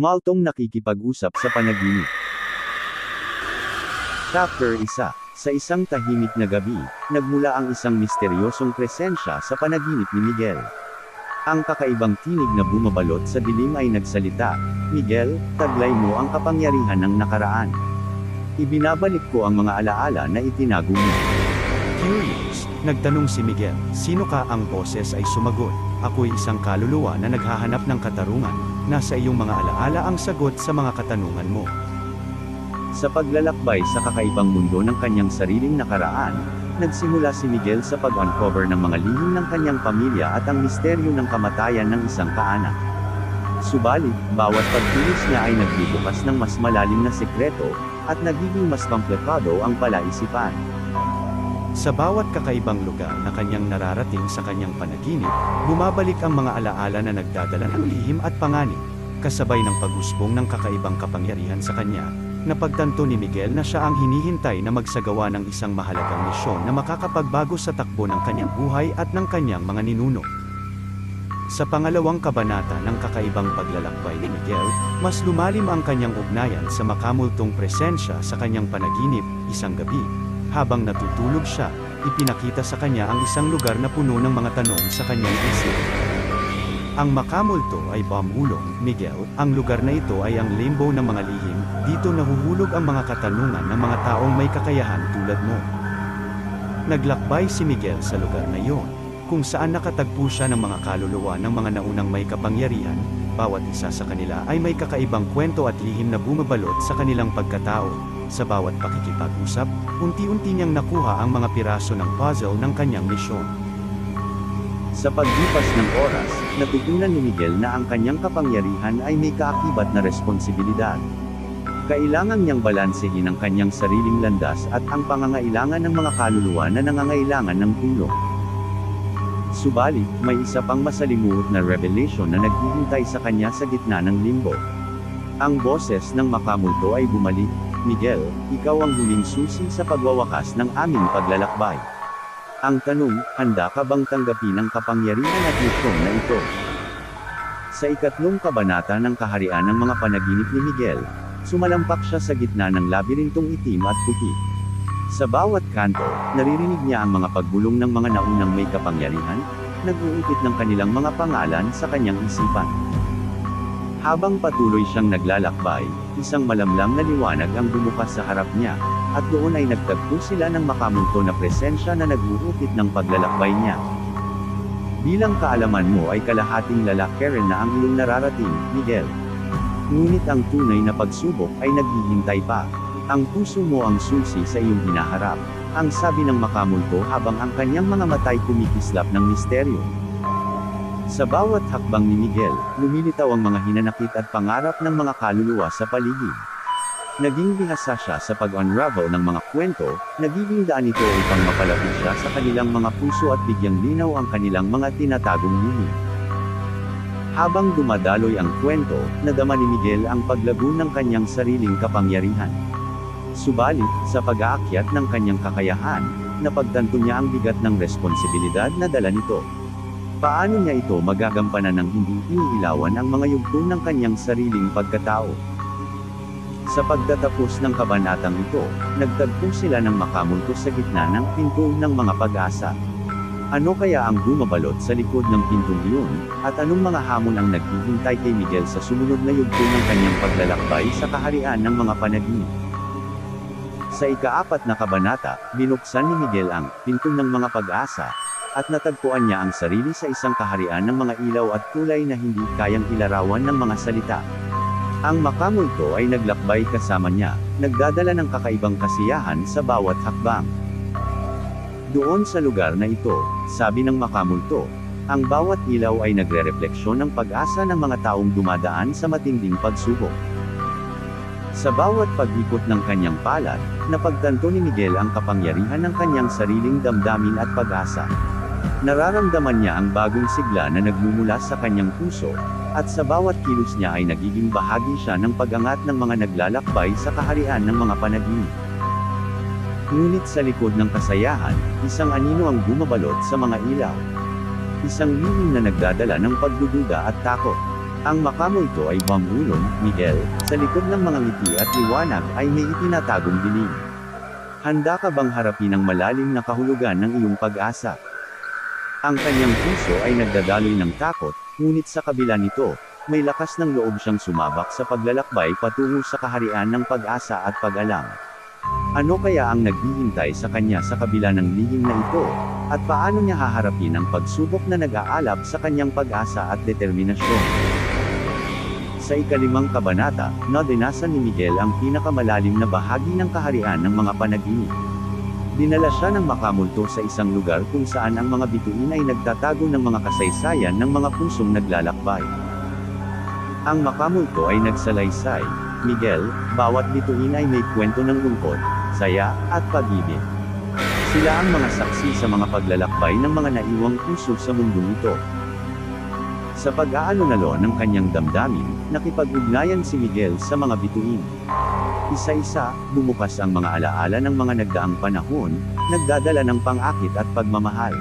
Maltong nakikipag-usap sa panaginip. Chapter 1 Sa isang tahimik na gabi, nagmula ang isang misteryosong presensya sa panaginip ni Miguel. Ang kakaibang tinig na bumabalot sa dilim ay nagsalita, Miguel, taglay mo ang kapangyarihan ng nakaraan. Ibinabalik ko ang mga alaala na itinago mo. Curious, nagtanong si Miguel, sino ka ang boses ay sumagot, ako'y isang kaluluwa na naghahanap ng katarungan, nasa iyong mga alaala ang sagot sa mga katanungan mo. Sa paglalakbay sa kakaibang mundo ng kanyang sariling nakaraan, nagsimula si Miguel sa pag-uncover ng mga lihim ng kanyang pamilya at ang misteryo ng kamatayan ng isang kaanak. Subalit, bawat pagkilos niya ay nagbubukas ng mas malalim na sekreto, at nagiging mas komplikado ang palaisipan. Sa bawat kakaibang lugar na kanyang nararating sa kanyang panaginip, bumabalik ang mga alaala na nagdadala ng lihim at panganib, kasabay ng pagusbong ng kakaibang kapangyarihan sa kanya, napagtanto ni Miguel na siya ang hinihintay na magsagawa ng isang mahalagang misyon na makakapagbago sa takbo ng kanyang buhay at ng kanyang mga ninuno. Sa pangalawang kabanata ng kakaibang paglalakbay ni Miguel, mas lumalim ang kanyang ugnayan sa makamultong presensya sa kanyang panaginip, isang gabi. Habang natutulog siya, ipinakita sa kanya ang isang lugar na puno ng mga tanong sa kanyang isip. Ang makamulto ay Bamulong, Miguel, ang lugar na ito ay ang limbo ng mga lihim, dito nahuhulog ang mga katanungan ng mga taong may kakayahan tulad mo. Naglakbay si Miguel sa lugar na iyon, kung saan nakatagpo siya ng mga kaluluwa ng mga naunang may kapangyarihan, bawat isa sa kanila ay may kakaibang kwento at lihim na bumabalot sa kanilang pagkatao. Sa bawat pakikipag-usap, unti-unti niyang nakuha ang mga piraso ng puzzle ng kanyang misyon. Sa paglipas ng oras, natutunan ni Miguel na ang kanyang kapangyarihan ay may kaakibat na responsibilidad. Kailangan niyang balansehin ang kanyang sariling landas at ang pangangailangan ng mga kaluluwa na nangangailangan ng tulong. Subalit, may isa pang masalimuot na revelation na naghihintay sa kanya sa gitna ng limbo. Ang boses ng makamulto ay bumalik, Miguel, ikaw ang huling susi sa pagwawakas ng aming paglalakbay. Ang tanong, handa ka bang tanggapin ang kapangyarihan at misyon na ito? Sa ikatlong kabanata ng kaharian ng mga panaginip ni Miguel, sumalampak siya sa gitna ng labirintong itim at puti. Sa bawat kanto, naririnig niya ang mga pagbulong ng mga naunang may kapangyarihan, nag-uukit ng kanilang mga pangalan sa kanyang isipan. Habang patuloy siyang naglalakbay, isang malamlam na liwanag ang bumukas sa harap niya, at doon ay nagtagpo sila ng makamulto na presensya na nag-uukit ng paglalakbay niya. Bilang kaalaman mo ay kalahating lalaki rin na ang iyong nararating, Miguel. Ngunit ang tunay na pagsubok ay naghihintay pa. Ang puso mo ang susi sa iyong hinaharap, ang sabi ng makamulto habang ang kanyang mga matay kumikislap ng misteryo. Sa bawat hakbang ni Miguel, lumilitaw ang mga hinanakit at pangarap ng mga kaluluwa sa paligid. Naging bihasa siya sa pag-unravel ng mga kwento, nagiging daan ito upang mapalapit siya sa kanilang mga puso at bigyang linaw ang kanilang mga tinatagong lihim. Habang dumadaloy ang kwento, nadama ni Miguel ang paglago ng kanyang sariling kapangyarihan. Subalit, sa pag-aakyat ng kanyang kakayahan, napagtanto niya ang bigat ng responsibilidad na dala nito. Paano niya ito magagampanan ng hindi iniilawan ang mga yugto ng kanyang sariling pagkatao? Sa pagtatapos ng kabanatang ito, nagtagpo sila ng makamulto sa gitna ng pinto ng mga pag-asa. Ano kaya ang bumabalot sa likod ng pintong iyon, at anong mga hamon ang naghihintay kay Miguel sa sumunod na yugto ng kanyang paglalakbay sa kaharian ng mga panaginip? Sa ikaapat na kabanata, binuksan ni Miguel ang pinto ng mga pag-asa, at natagpuan niya ang sarili sa isang kaharian ng mga ilaw at kulay na hindi kayang ilarawan ng mga salita. Ang makamulto ay naglakbay kasama niya, nagdadala ng kakaibang kasiyahan sa bawat hakbang. Doon sa lugar na ito, sabi ng makamulto, ang bawat ilaw ay nagre-refleksyon ng pag-asa ng mga taong dumadaan sa matinding pagsubok. Sa bawat pag-ikot ng kanyang palad, napagtanto ni Miguel ang kapangyarihan ng kanyang sariling damdamin at pag-asa. Nararamdaman niya ang bagong sigla na nagmumula sa kanyang puso, at sa bawat kilos niya ay nagiging bahagi siya ng pag-angat ng mga naglalakbay sa kaharian ng mga panaginip. Ngunit sa likod ng kasayahan, isang anino ang bumabalot sa mga ilaw. Isang lihim na nagdadala ng pagdududa at takot. Ang makamulto ay Bambulong, Miguel, sa likod ng mga ngiti at liwanag ay may itinatagong dilim. Handa ka bang harapin ang malalim na kahulugan ng iyong pag-asa? Ang kanyang puso ay nagdadaloy ng takot, ngunit sa kabila nito, may lakas ng loob siyang sumabak sa paglalakbay patungo sa kaharian ng pag-asa at pag-alam. Ano kaya ang naghihintay sa kanya sa kabila ng lihim na ito, at paano niya haharapin ang pagsubok na nag-aalab sa kanyang pag-asa at determinasyon? Sa ikalimang kabanata, nadinasan ni Miguel ang pinakamalalim na bahagi ng kaharian ng mga panaginip. Dinala siya ng makamulto sa isang lugar kung saan ang mga bituin ay nagtatago ng mga kasaysayan ng mga pusong naglalakbay. Ang makamulto ay nagsalaysay, Miguel, bawat bituin ay may kwento ng lungkot, saya, at pag-ibig. Sila ang mga saksi sa mga paglalakbay ng mga naiwang puso sa mundong ito. Sa pag-aalunalo ng kanyang damdamin, nakipag-ugnayan si Miguel sa mga bituin. Isa-isa, bumukas ang mga alaala ng mga nagdaang panahon, nagdadala ng pang-akit at pagmamahal.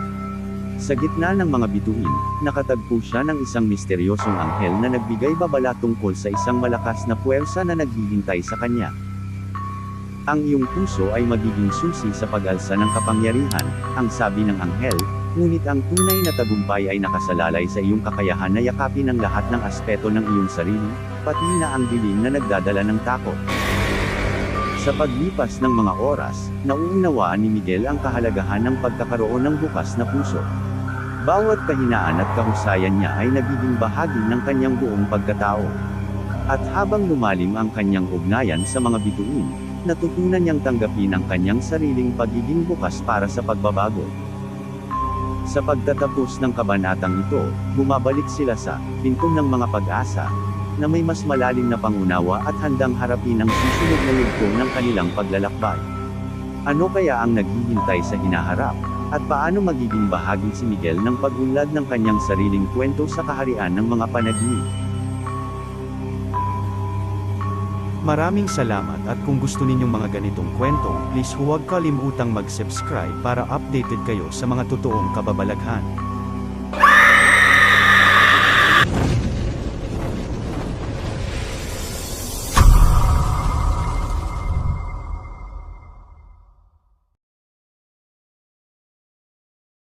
Sa gitna ng mga bituin, nakatagpo siya ng isang misteryosong anghel na nagbigay babala tungkol sa isang malakas na puwersa na naghihintay sa kanya. Ang iyong puso ay magiging susi sa pag-alsa ng kapangyarihan, ang sabi ng anghel, ngunit ang tunay na tagumpay ay nakasalalay sa iyong kakayahan na yakapin ang lahat ng aspeto ng iyong sarili, pati na ang dilim na nagdadala ng takot. Sa paglipas ng mga oras, nauunawaan ni Miguel ang kahalagahan ng pagkakaroon ng bukas na puso. Bawat kahinaan at kahusayan niya ay nagiging bahagi ng kanyang buong pagkatao. At habang lumalim ang kanyang ugnayan sa mga bituin, natutunan niyang tanggapin ang kanyang sariling pagiging bukas para sa pagbabago. Sa pagtatapos ng kabanatang ito, bumabalik sila sa pintong ng mga pag-asa, na may mas malalim na pangunawa at handang harapin ang susunod na yugto ng kanilang paglalakbay. Ano kaya ang naghihintay sa hinaharap? At paano magiging bahagi si Miguel ng pagunlad ng kanyang sariling kwento sa kaharian ng mga panaginip? Maraming salamat at kung gusto ninyong mga ganitong kwento, please huwag kalimutang mag-subscribe para updated kayo sa mga totoong kababalaghan.